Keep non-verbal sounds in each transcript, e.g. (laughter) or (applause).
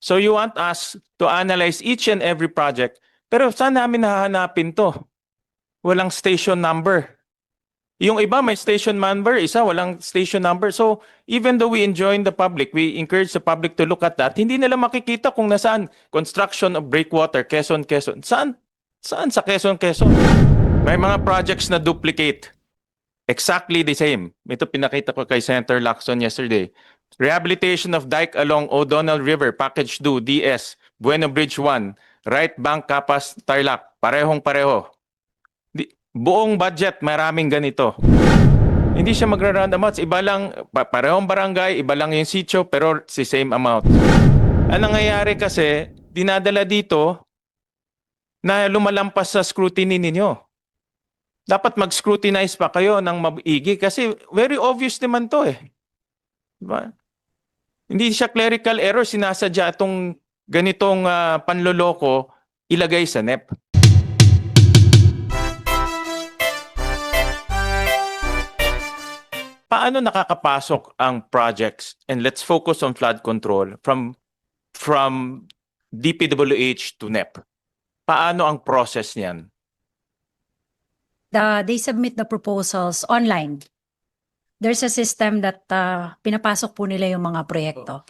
So you want us to analyze each and every project. Pero saan namin hahanapin to? Walang station number. Yung iba may station number, isa walang station number. So even though we enjoin the public, we encourage the public to look at that, hindi nila makikita kung nasaan construction of breakwater, Quezon, Quezon. Saan? Saan sa Quezon, Quezon? May mga projects na duplicate. Exactly the same. Ito pinakita ko kay Senator Lacson yesterday. Rehabilitation of dike along O'Donnell River, Package 2, DS, Bueno Bridge 1, Right Bank, Capas, Tarlac. Parehong pareho. Di, buong budget, maraming ganito. Hindi siya magra-round amounts. Iba lang, pa- parehong barangay, iba lang yung sitio, pero si same amount. Ang nangyayari kasi, dinadala dito na lumalampas sa scrutiny ninyo. Dapat mag-scrutinize pa kayo ng maigi kasi very obvious naman to eh. Diba? Hindi siya clerical error, sinasadya itong ganitong ah, panloloko ilagay sa NEP. Paano nakakapasok ang projects and let's focus on flood control from from DPWH to NEP? Paano ang process niyan? the, they submit the proposals online. There's a system that uh, pinapasok po nila yung mga proyekto.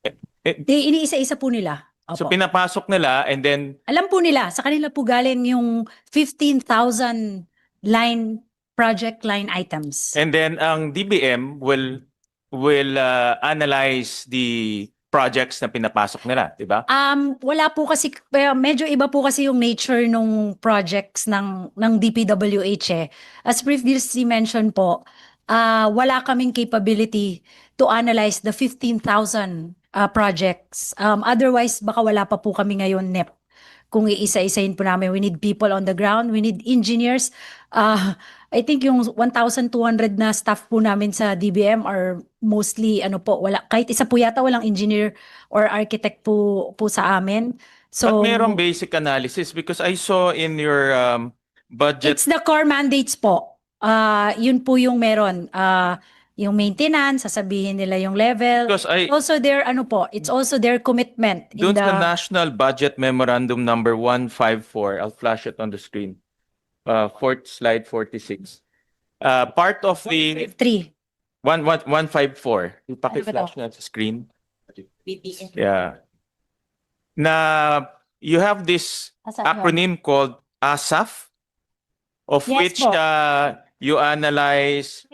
Eh, eh, Di, iniisa-isa po nila. So Opo. pinapasok nila and then Alam po nila, sa kanila po galing yung 15,000 line, project line items. and then ang DBM will will uh, analyze the projects na pinapasok nila, 'di ba? Um, wala po kasi, eh, medyo iba po kasi yung nature nung projects ng, ng DPWH eh. As previously mentioned po, ah wala kaming capability to analyze the 15,000 ah, projects. Um, otherwise, baka wala pa po kami ngayon NEP. Kung iisa-isahin po namin, we need people on the ground, we need engineers. Ah, I think yung 1,200 na staff po namin sa DBM are mostly ano po, wala kahit isa po yata walang engineer or architect po po sa amin. So But merong basic analysis because I saw in your um, budget It's the core mandates po. Ah, yun po yung meron. Ah, yung maintenance, sasabihin nila yung level. because I Also their ano po, it's also their commitment in doon the sa National Budget Memorandum number 154, I'll flash it on the screen. Uh, fourth slide 46. Uh, part of the three. one one 154. Ano Paki-flash na sa screen. BPM. Yeah. Na you have this acronym called ASAF of Yes which po. uh, you analyze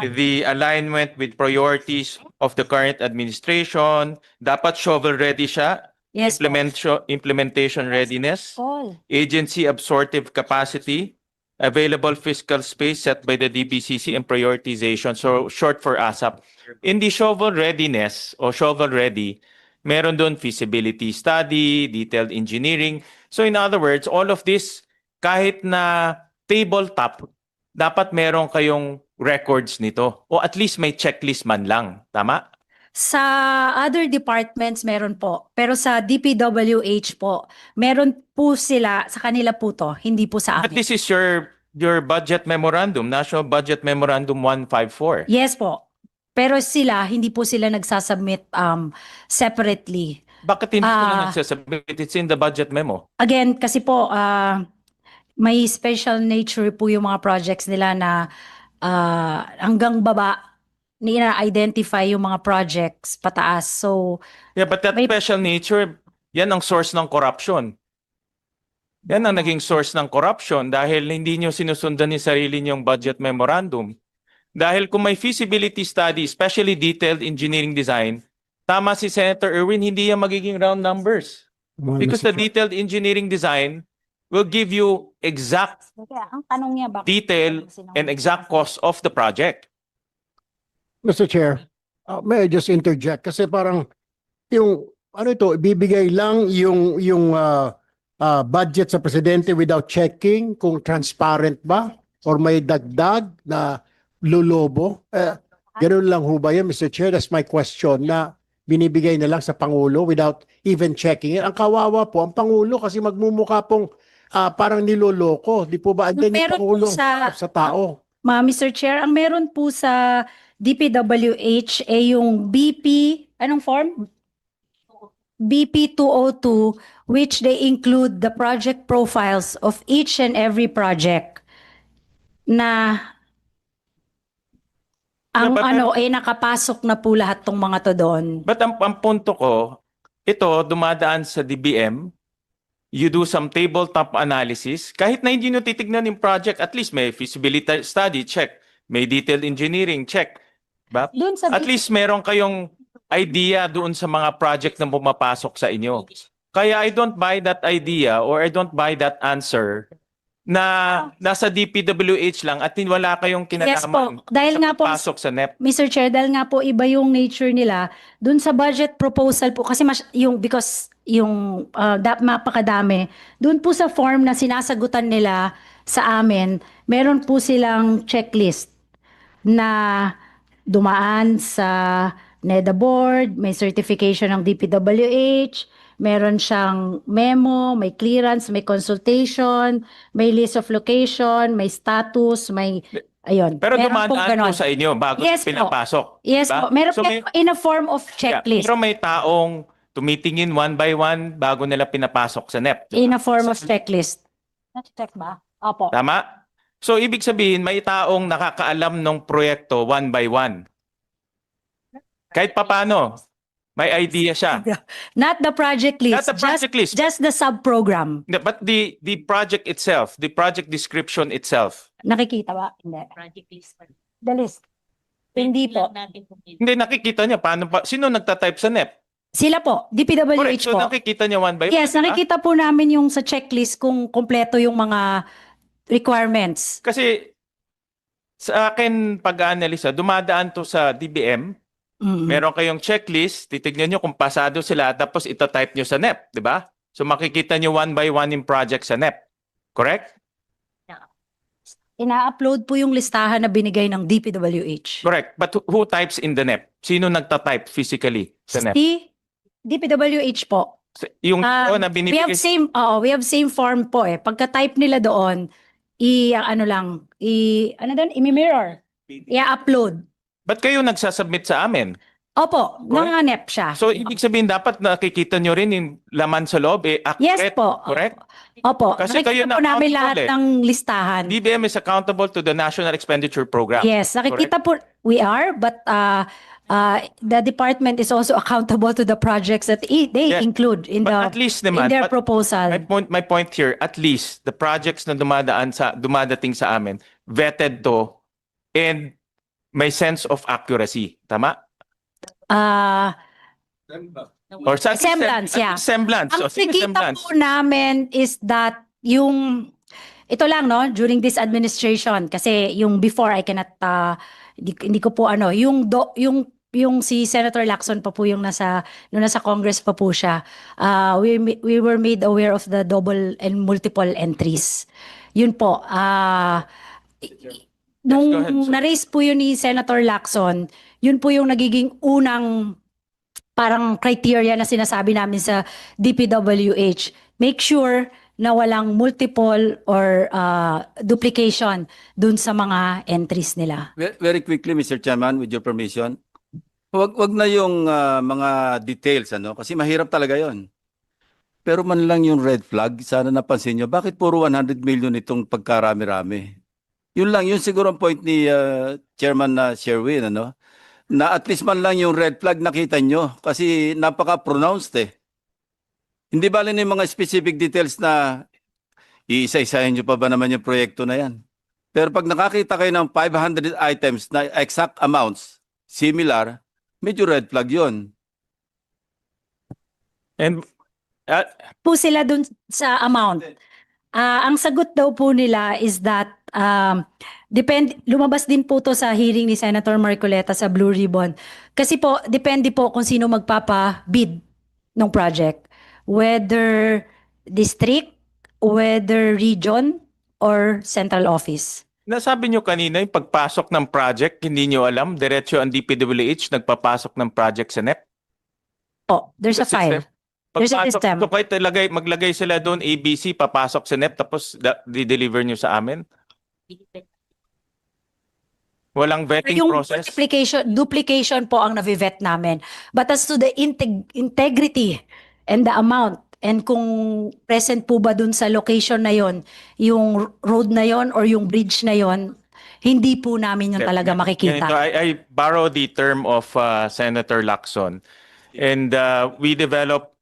the alignment with priorities of the current administration. Dapat shovel ready siya, Yes implementation implementation readiness, Paul. agency absorptive capacity, available fiscal space set by the DBCC and prioritization. So short for ASAP. In the shovel readiness o shovel ready, meron doon feasibility study, detailed engineering. So in other words, all of this kahit na tabletop, dapat meron kayong records nito o at least may checklist man lang, tama? Sa other departments meron po, pero sa DPWH po, meron po sila sa kanila po to, hindi po sa But amin. this is your your budget memorandum, National Budget Memorandum 154. Yes po. Pero sila, hindi po sila nagsasubmit um, separately. Bakit hindi sila Ah. nagsasubmit? It's in the budget memo. Again, kasi po, ah, may special nature po yung mga projects nila na ah, hanggang baba, nina-identify yung mga projects pataas. So, Yeah, but that May- special nature, yan ang source ng corruption. Yan ang naging source ng corruption dahil hindi nyo sinusundan yung sarili nyong budget memorandum. Dahil kung may feasibility study, especially detailed engineering design, tama si Senator Irwin, hindi yan magiging round numbers. Because the detailed engineering design will give you exact ang tanong niya bakit detail and exact cost of the project. Mr. Chair, uh, may I just interject? Kasi parang yung ano ito, ibibigay lang yung yung uh, uh, budget sa presidente without checking kung transparent ba or may dagdag na lulobo. Eh, ganun lang ho ba yan, Mr. Chair? That's my question na binibigay na lang sa Pangulo without even checking it. Ang kawawa po, ang Pangulo kasi magmumukha pong ah, parang niloloko. Di po ba? Andyan yung Meron po Pangulo sa- sa tao. Ma, Mr. Chair, ang meron po sa DPWH ay yung BP, anong form? BP 202, which they include the project profiles of each and every project na ang Yeah, but- ano eh nakapasok na po lahat tong mga to doon. But ang, ang punto ko, ito dumadaan sa DBM, you do some tabletop analysis, kahit na hindi nyo titignan yung project, at least may feasibility study, check. May detailed engineering, check. Ba? Doon sa At least meron kayong idea doon sa mga project na pumapasok sa inyo. Kaya I don't buy that idea or I don't buy that answer na nasa DPWH lang at wala kayong Yes kinalaman po, dahil sa nga po pasok sa NEP. Mr. Chair, dahil nga po iba yung nature nila, dun sa budget proposal po, kasi mas, yung, because yung uh, da, mapakadami, dun po sa form na sinasagutan nila sa amin, meron po silang checklist na dumaan sa NEDA board, may certification ng DPWH, meron siyang memo, may clearance, may consultation, may list of location, may status, may ayun. Pero Meron pong dumadaan po sa inyo bago Yes po. pinapasok. Yes Diba? po. Meron So may- in a form of Yeah, checklist. Pero may taong tumitingin one by one bago nila pinapasok sa NEP. In a form of checklist. Check ba? Opo. Tama? So, ibig sabihin, may taong nakakaalam ng proyekto one by one. Kahit papano, may idea siya. (laughs) Not the project list. Not the project list. Just, just the sub-program. But the, the project itself, the project description itself, Nakikita ba? Hindi. project list pa. The list. Hindi po. Lang natin kung hindi nakikita niya paano pa, sino nagtatype sa NEP? Sila po. Correct. DPWH So, po. nakikita niya one by Yes, one. ah? nakikita po namin yung sa checklist kung kompleto yung mga requirements. Kasi, sa akin pag-analisa, dumadaan to sa DBM, Mm. Meron kayong checklist, titignan nyo kung pasado sila, tapos ito-type nyo sa NEP, di ba? So makikita nyo one by one yung project sa NEP. Correct? Ina-upload po yung listahan na binigay ng DPWH. Correct. But who, who types in the NEP? Sino nagta-type physically sa NEP? Si DPWH po. Yung Ah, tao na We binibigay. have same, oo, we have same form po eh. Pagka-type nila doon, i ano lang, i ano doon, i-mirror, i-upload. Ba't kayo nagsasubmit sa amin? Opo, nanganep siya. So, ibig sabihin, dapat nakikita nyo rin yung laman sa loob, eh, Yes accurate. po. Correct? Opo, Kasi kayo nakikita po na namin accountable lahat eh. ng listahan. DBM is accountable to the National Expenditure Program. Yes, nakikita po, we are, but uh, uh, the department is also (laughs) accountable to the projects that i- they Yes. include in But at the least in naman, their but proposal. my point, my point here, at least the projects na dumadaan sa, dumadating sa amin, vetted to and may sense of accuracy. Tama? Ah, Or sa Semblance, at yeah. least Semblance. Ang O, sige, nakikita semblance. po namin is that yung ito lang no during this administration kasi yung before I cannot uh, hindi, hindi ko po ano yung do, yung yung si Senator Lacson pa po yung nasa nung nasa Congress pa po siya uh, we we were made aware of the double and multiple entries yun po ah nung Yes, na-raise po yun ni Senator Lacson yun po yung nagiging unang parang criteria na sinasabi namin sa DPWH. Make sure na walang multiple or uh, duplication dun sa mga entries nila. Ve- Very quickly, Mr. Chairman, with your permission. Wag wag na yung ah, mga details ano kasi mahirap talaga 'yon. Pero man lang yung red flag, sana napansin nyo, bakit puro 100 million itong pagkarami-rami? Yun lang, yun siguro ang point ni ah, Chairman na Sherwin, ano? Na at least man lang yung red flag nakita nyo kasi napaka-pronounced eh. Hindi bali na yung mga specific details na iisa-isahin nyo pa ba naman yung proyekto na yan? Pero pag nakakita kayo ng 500 items na exact amounts, similar, medyo red flag yon. And uh, Po sila dun sa amount. Ah, ang sagot daw po nila is that um, depend lumabas din po to sa hearing ni Senator Marcoleta sa Blue Ribbon. Kasi po depende po kung sino magpapa-bid ng project. Whether district, whether region or central office. Nasabi nyo kanina yung pagpasok ng project, hindi nyo alam, diretso ang DPWH nagpapasok ng project sa NEP. Oh, there's a file. There's a Pagpasok, system. so kahit talagay, maglagay sila doon, ABC, papasok sa NEP, tapos da- di-deliver nyo sa amin. Walang vetting Yung process. duplication, duplication po ang navivet namin. But as to the integ- integrity and the amount and kung present po ba dun sa location na yon yung road na yon or yung bridge na yon hindi po namin yun talaga Ganito, makikita. I, I borrow the term of uh, Senator Lacson. And uh, we developed,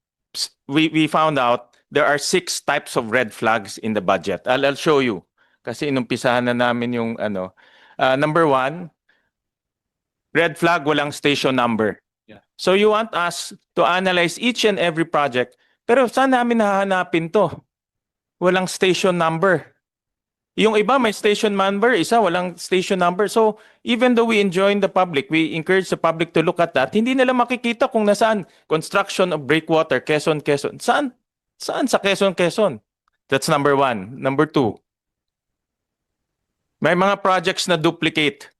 we, we found out there are six types of red flags in the budget. I'll, I'll show you. Kasi inumpisahan na namin yung ano. Uh, number one, red flag, walang station number. Yeah. So you want us to analyze each and every project. Pero saan namin hahanapin to? Walang station number. Yung iba may station number, isa walang station number. So even though we enjoin the public, we encourage the public to look at that, hindi nila makikita kung nasaan construction of breakwater, Quezon, Quezon. Saan? Saan sa Quezon, Quezon? That's number one. Number two, may mga projects na duplicate.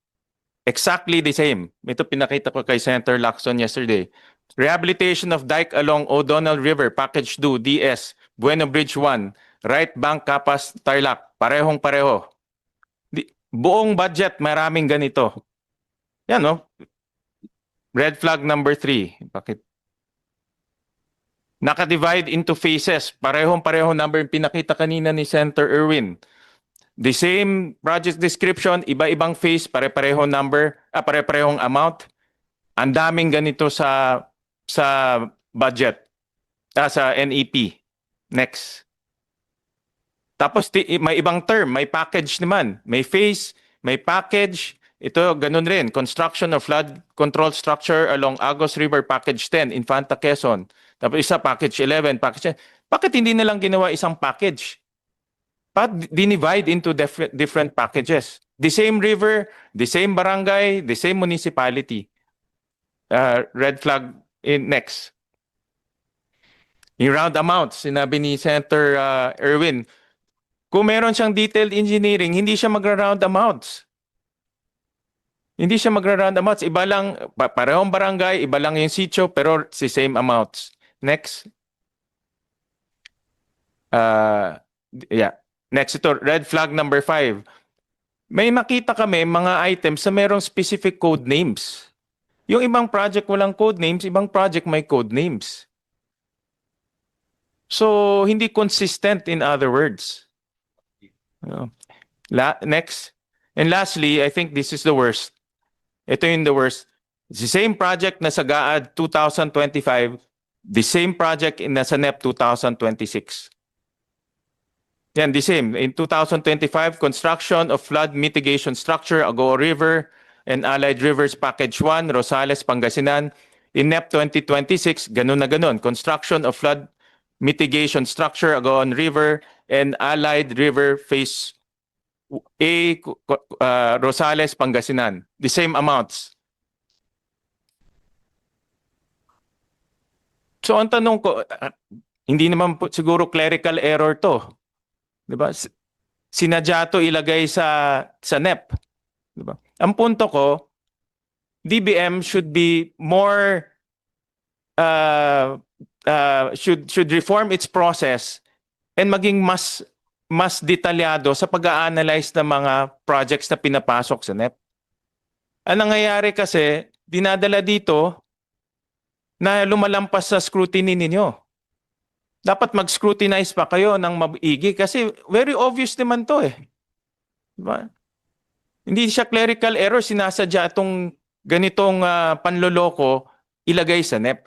Exactly the same. Ito pinakita ko kay Senator Lacson yesterday. Rehabilitation of dike along O'Donnell River, Package 2, DS, Bueno Bridge 1, Right Bank, Kapas, Tarlac. Parehong pareho. Di, buong budget, maraming ganito. Yan, no? Red flag number three. Bakit? Naka-divide into phases. Parehong pareho number yung pinakita kanina ni Senator Irwin. The same project description, iba-ibang phase, pare-pareho number, ah, pare-parehong amount. Ang daming ganito sa sa budget, ah, sa NEP. Next. Tapos may ibang term, may package naman. May phase, may package. Ito, ganun rin. Construction of flood control structure along Agos River Package 10, Infanta, Quezon. Tapos isa, package 11, package 10. Bakit hindi nilang ginawa isang package? But dinivide into different packages. The same river, the same barangay, the same municipality. Uh, red flag in next. Yung round amounts, sinabi ni Senator uh, Erwin, kung meron siyang detailed engineering, hindi siya magra-round amounts. Hindi siya magra-round amounts. Iba lang, pa- parehong barangay, iba lang yung sitio, pero si same amounts. Next. Uh, yeah. Next ito, red flag number five. May makita kami mga items sa merong specific code names. Yung ibang project walang code names, ibang project may code names. So, hindi consistent in other words. Uh, La next. And lastly, I think this is the worst. Ito yung the worst. The same project na sa GAAD 2025, the same project in nasa NEP 2026. Yan, the same. In 2025, construction of flood mitigation structure, Agoo River and Allied Rivers Package 1, Rosales, Pangasinan. In NEP 2026, ganun na ganun. Construction of flood mitigation structure, Agoon River and Allied River Phase A, uh, Rosales, Pangasinan. The same amounts. So ang tanong ko, ah, hindi naman po siguro clerical error to. 'Di ba? Sinadya to ilagay sa sa NEP. 'Di ba? Ang punto ko, DBM should be more uh, uh, should should reform its process and maging mas mas detalyado sa pag-a-analyze ng mga projects na pinapasok sa NEP. Ang nangyayari kasi, dinadala dito na lumalampas sa scrutiny ninyo. Dapat mag-scrutinize pa kayo ng maigi kasi very obvious naman to eh. Diba? Hindi siya clerical error, sinasadya itong ganitong ah, panloloko ilagay sa NEP.